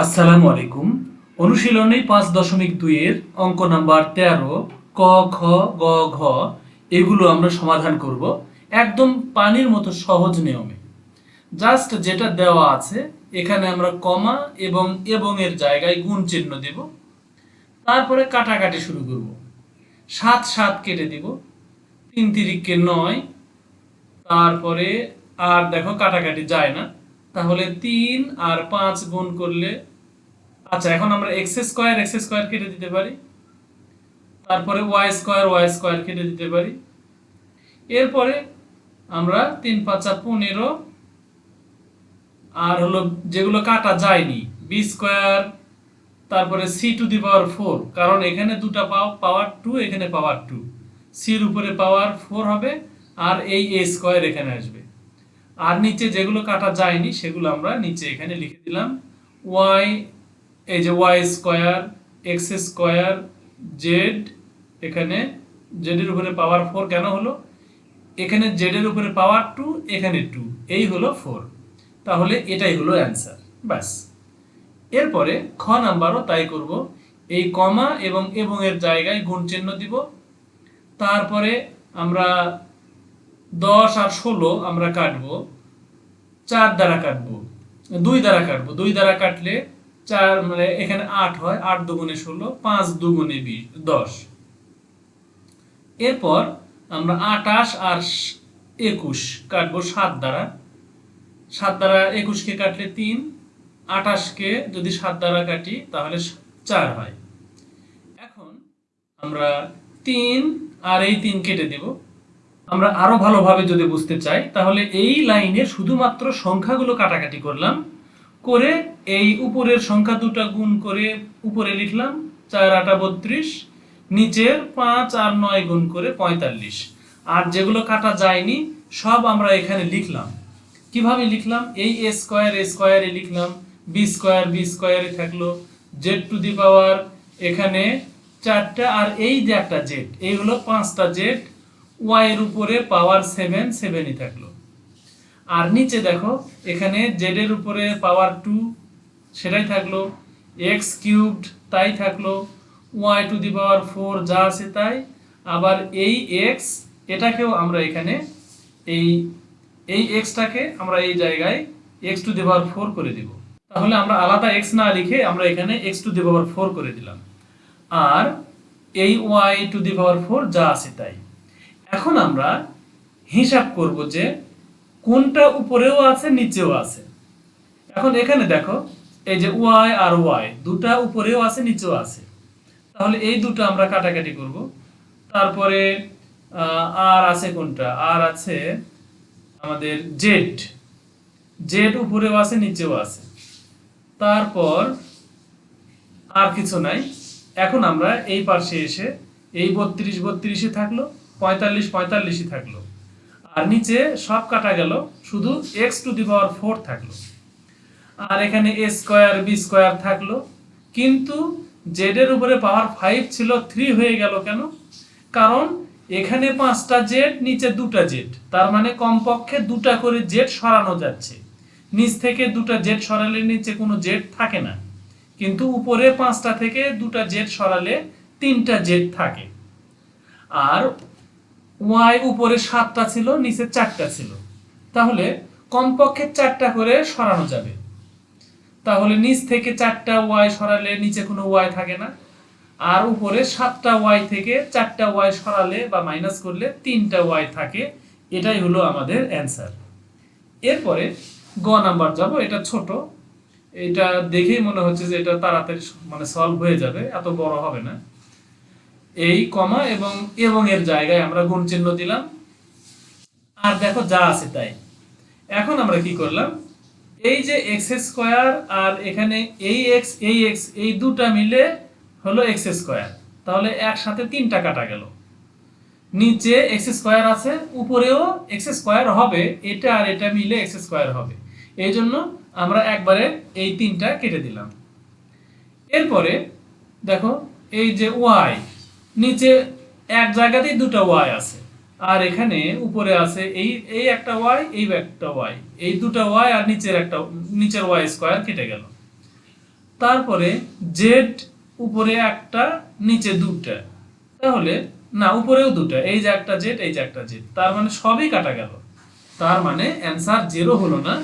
আসসালামু আলাইকুম। অনুশীলনী পাঁচ দশমিক দুইয়ের অঙ্ক নাম্বার তেরো, ক, খ, গ, ঘ, এগুলো আমরা সমাধান করব একদম পানির মতো সহজ নিয়মে। জাস্ট যেটা দেওয়া আছে, এখানে আমরা কমা এবং এবং এর জায়গায় গুণ চিহ্ন দেব। তারপরে কাটাকাটি শুরু করব। সাত সাত কেটে দিব। তিন তিরিককে নয়। তারপরে আর দেখো কাটাকাটি যায় না। তাহলে তিন আর পাঁচ গুণ করলে আচ্ছা এখন আমরা এক্স স্কোয়ার এক্স স্কোয়ার কেটে দিতে পারি। তারপরে ওয়াই স্কোয়ার ওয়াই স্কোয়ার কেটে দিতে পারি। এরপরে আমরা তিন পাঁচা পনেরো, আর হলো যেগুলো কাটা যায়নি বি স্কোয়ার, তারপরে C to the power four, কারণ এখানে দুটা পাও, পাওয়ার টু, এখানে পাওয়ার টু। সির উপরে পাওয়ার ফোর হবে, আর এই এ স্কোয়ার এখানে আসবে। আর নিচে যেগুলো কাটা যায়নি, সেগুলো আমরা নিচে এখানে লিখে দিলাম। ওয়াই এই যে Y square X square Z এখানে জেডের উপরে পাওয়ার ফোর কেন হলো? এখানে জেডের উপরে পাওয়ার টু এখানে টু এই হলো ফোর তাহলে এটাই হলো অ্যান্সার ব্যাস। এরপরে খ নাম্বারও তাই করব। এই কমা এবং এবং এর জায়গায় গুণ চিহ্ন দিব। তারপরে আমরা দশ আর ষোলো আমরা কাটবো, চার দ্বারা কাটবো, দুই দ্বারা কাটবো। দুই দ্বারা কাটলে চার মানে এখানে আট হয়, আট দুগুণে ষোলো, পাঁচ দুগুণে বিশ, দশ। এরপর আমরা আটাশ আর একুশ কাটবো সাত দ্বারা। সাত দ্বারা একুশকে কাটলে তিন আটাশকে যদি সাত দ্বারা কাটি তাহলে চার হয়। এখন আমরা তিন আর এই তিন কেটে দেব। আমরা আরও ভালোভাবে যদি বুঝতে চাই, তাহলে এই লাইনে শুধুমাত্র সংখ্যাগুলো কাটাকাটি করলাম, করে এই উপরের সংখ্যা দুটা গুণ করে উপরে লিখলাম, চার, আটা বত্রিশ, নিচের পাঁচ আর নয় গুণ করে পঁয়তাল্লিশ। আর যেগুলো কাটা যায়নি, সব আমরা এখানে লিখলাম। কীভাবে লিখলাম? এই এ স্কোয়ার এ স্কোয়ারে লিখলাম বি স্কোয়ার বি স্কোয়ারে থাকল জেড টু দি পাওয়ার এখানে চারটা আর এই যে একটা জেড এই হলো পাঁচটা জেড ওয়াই এর উপরে পাওয়ার সেভেন সেভেনই থাকল। আর নিচে দেখো, এখানে জেড এর উপরে পাওয়ার টু সেটাই থাকল। এক্স কিউবড তাই থাকল। Y to the power four যা আছে তাই। আবার এই এক্স এটাকেও আমরা এখানে এই এই এক্সটাকে আমরা এই জায়গায় X to the power four করে দিব। তাহলে আমরা আলাদা এক্স না লিখে আমরা এখানে X to the power four করে দিলাম। আর এই Y to the power four যা আছে তাই। এখন আমরা হিসাব করব যে কোনটা উপরেও আছে, নিচেও আছে। এখন এখানে দেখো, এই যে ওয়াই আর ওয়াই, দুটা উপরেও আছে, নিচেও আছে। তাহলে এই দুটো আমরা কাটাকাটি করব। তারপরে আর আছে কোনটা? আর আছে আমাদের জেড। জেড উপরেও আছে, নিচেও আছে। তারপর আর কিছু নাই। এখন আমরা এই পাশে এসে এই বত্রিশ বত্রিশে থাকল। পঁয়তাল্লিশ পঁয়তাল্লিশই থাকল। আর নিচে সব কাটা গেল, শুধু X to the power four থাকল। আর এখানে এ স্কোয়ার বি স্কোয়ার থাকল। কিন্তু জেড এর উপরে পাওয়ার ফাইভ ছিল থ্রি হয়ে গেল কেন? কারণ এখানে পাঁচটা জেড নিচে দুটা জেড তার মানে কমপক্ষে দুটা করে জেড সরানো যাচ্ছে। নিচ থেকে দুটা জেড সরালে নিচে কোনো জেড থাকে না। কিন্তু উপরে পাঁচটা থেকে দুটা জেড সরালে তিনটা জেড থাকে। আর ওয়াই উপরে সাতটা ছিল, নিচে চারটা ছিল। তাহলে কমপক্ষে চারটা করে সরানো যাবে। তাহলে নিচ থেকে চারটা ওয়াই সরালে নিচে কোনো ওয়াই থাকে না। আর উপরে সাতটা ওয়াই থেকে চারটা ওয়াই সরালে বা মাইনাস করলে তিনটা ওয়াই থাকে। এটাই হলো আমাদের অ্যান্সার। এরপরে গ নাম্বার যাব, এটা ছোট। এটা দেখেই মনে হচ্ছে যে এটা তাড়াতাড়ি মানে সলভ হয়ে যাবে, এত বড় হবে না। এই কমা এবং এবং এর জায়গায় আমরা গুণ চিহ্ন দিলাম। আর দেখো যা আছে তাই। এখন আমরা কি করলাম? এই যে এক্স স্কোয়ার আর এখানে এই এক্স এই এক্স এই দুটা মিলে হলো এক্স স্কোয়ার। তাহলে একসাথে তিনটা কাটা গেল। নিচে এক্স স্কোয়ার আছে, উপরেও এক্স স্কোয়ার হবে, এটা আর এটা মিলে এক্স স্কোয়ার হবে। এই জন্য আমরা একবারে এই তিনটা কেটে দিলাম। এরপরে দেখো, এই যে ওয়াই নিচে এক জায়গাতেই দুটো ওয়াই আছে। আর এখানে উপরে আছে এই এই একটা ওয়াই এই একটা ওয়াই এই দুটো ওয়াই আর নিচের একটা, নিচের ওয়াই স্কোয়ার কেটে গেল। তারপরে জেড উপরে একটা, নিচে দুটা। তাহলে, না, উপরেও দুটা। এই যে একটা জেড এই যে একটা জেড তার মানে সবই কাটা গেল। তার মানে অ্যান্সার জিরো হলো না।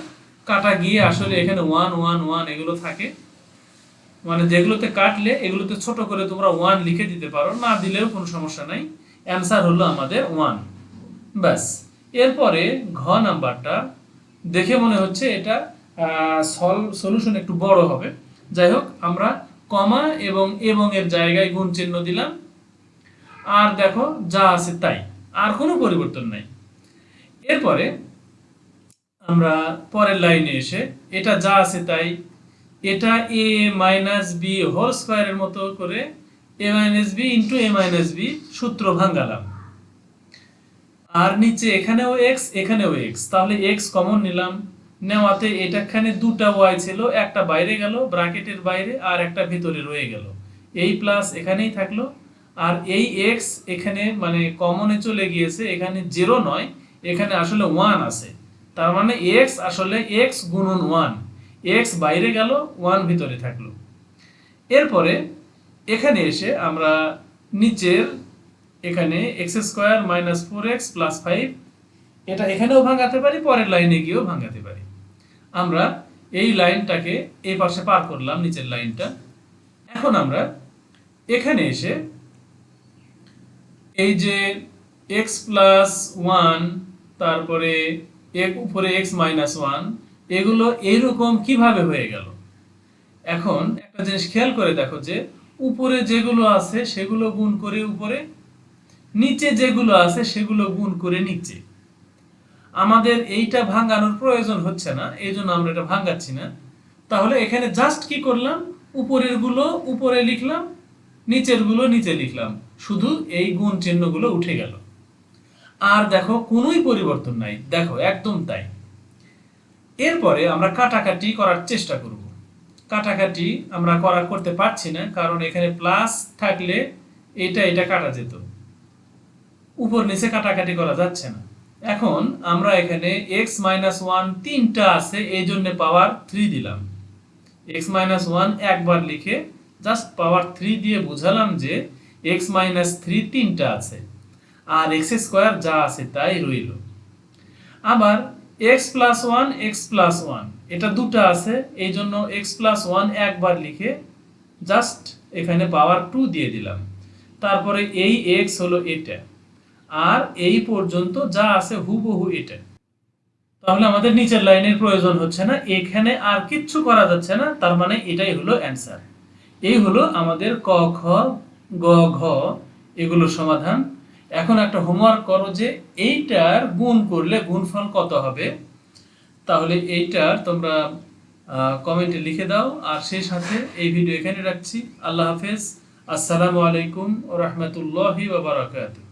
কাটা গিয়ে আসলে এখানে ওয়ান ওয়ান ওয়ান এগুলো থাকে। মানে যেগুলোতে কাটলে এগুলোতে ছোট করে তোমরা ওয়ান লিখে দিতে পারো, না দিলেও কোনো সমস্যা নাই। অ্যান্সার হলো আমাদের ওয়ান ব্যাস। এরপরে ঘ নাম্বারটা, দেখে মনে হচ্ছে এটা সলিউশন একটু বড় হবে। যাই হোক, আমরা কমা এবং এবং এর জায়গায় গুণ চিহ্ন দিলাম। আর দেখো, যা আছে তাই। আর কোনো পরিবর্তন নাই। এরপরে আমরা পরের লাইনে এসে, এটা যা আছে তাই এটা এ মাইনাস বি হোল স্কোয়ারের মতো করে A minus B into A minus B সূত্র ভাঙ্গালাম। আর নিচে এখানেও এক্স এখানেও এক্স। তাহলে এক্স কমন নিলাম। নেওয়াতে এটাখানে দুটা ওয়াই ছিল, একটা বাইরে গেল, ব্র্যাকেটের বাইরে, আর একটা ভিতরে রয়ে গেল। এই প্লাস এখানেই থাকল। আর এই এক্স এখানে মানে কমনে চলে গিয়েছে, এখানে জিরো নয়, এখানে আসলে ওয়ান আছে। তার মানে এক্স আসলে এক্স গুণন ওয়ান। এক্স বাইরে গেল ওয়ান ভিতরে থাকল। এরপরে এখানে এসে আমরা নিচের এখানে X square minus four X plus five এটা এখানেও ভাঙাতে পারি, পরের লাইনে গিয়েও ভাঙাতে পারি। আমরা এই লাইনটাকে এই পাশে পার করলাম, নিচের লাইনটা এখন আমরা এখানে এসে এই যে এক্স প্লাস ওয়ান তারপরে এক উপরে এক্স মাইনাস ওয়ান এগুলো এইরকম কীভাবে হয়ে গেল? এখন একটা জিনিস খেয়াল করে দেখো যে, উপরে যেগুলো আছে সেগুলো গুণ করে উপরে, নিচে যেগুলো আছে সেগুলো গুণ করে নিচে। আমাদের এইটা ভাঙানোর প্রয়োজন হচ্ছে না এই জন্য আমরা এটা ভাঙাচ্ছি না। তাহলে এখানে জাস্ট কি করলাম? উপরেরগুলো উপরে লিখলাম নিচেরগুলো নিচে লিখলাম। শুধু এই গুণ চিহ্নগুলো উঠে গেল। আর দেখো, কোনোই পরিবর্তন নাই। দেখো, একদম তাই। এরপরে আমরা কাটাকাটি করার চেষ্টা করব। কাটাকাটি আমরা করা করতে পারছি না, কারণ এখানে প্লাস থাকলে এটা এটা কাটা যেত। উপর নিচে কাটাকাটি করা যাচ্ছে না। এখন আমরা এখানে এক্স মাইনাস ওয়ান তিনটা আছে, এই জন্য পাওয়ার থ্রি দিলাম। এক্স মাইনাস ওয়ান একবার লিখে জাস্ট পাওয়ার থ্রি দিয়ে বুঝালাম যে এক্স মাইনাস থ্রি তিনটা আছে। আর এক্স স্কোয়ার যা আছে তাই রইল। আবার x plus one x plus one এটা দুটো আছে, এই জন্য এক্স প্লাস ওয়ান একবার লিখে জাস্ট এখানে পাওয়ার টু দিয়ে দিলাম। তারপরে এই এক্স হলো এটা, আর এই পর্যন্ত যা আছে হুবহু এটা। তাহলে আমাদের নিচের লাইনের প্রয়োজন হচ্ছে না, এখানে আর কিচ্ছু করা যাচ্ছে না, তার মানে এটাই হলো অ্যান্সার এই হলো আমাদের ক, খ, গ, ঘ, এগুলোর সমাধান। এখন একটা হোমওয়ার্ক করো যে এইটার গুণ করলে গুণফল কত হবে? তাহলে এইটার তোমরা কমেন্টে লিখে দাও। আর সেই সাথে এই ভিডিও এখানে রাখছি। আল্লাহ হাফেজ। আসসালামু আলাইকুম ও রহমতুল্লাহি বারাকাতুহ।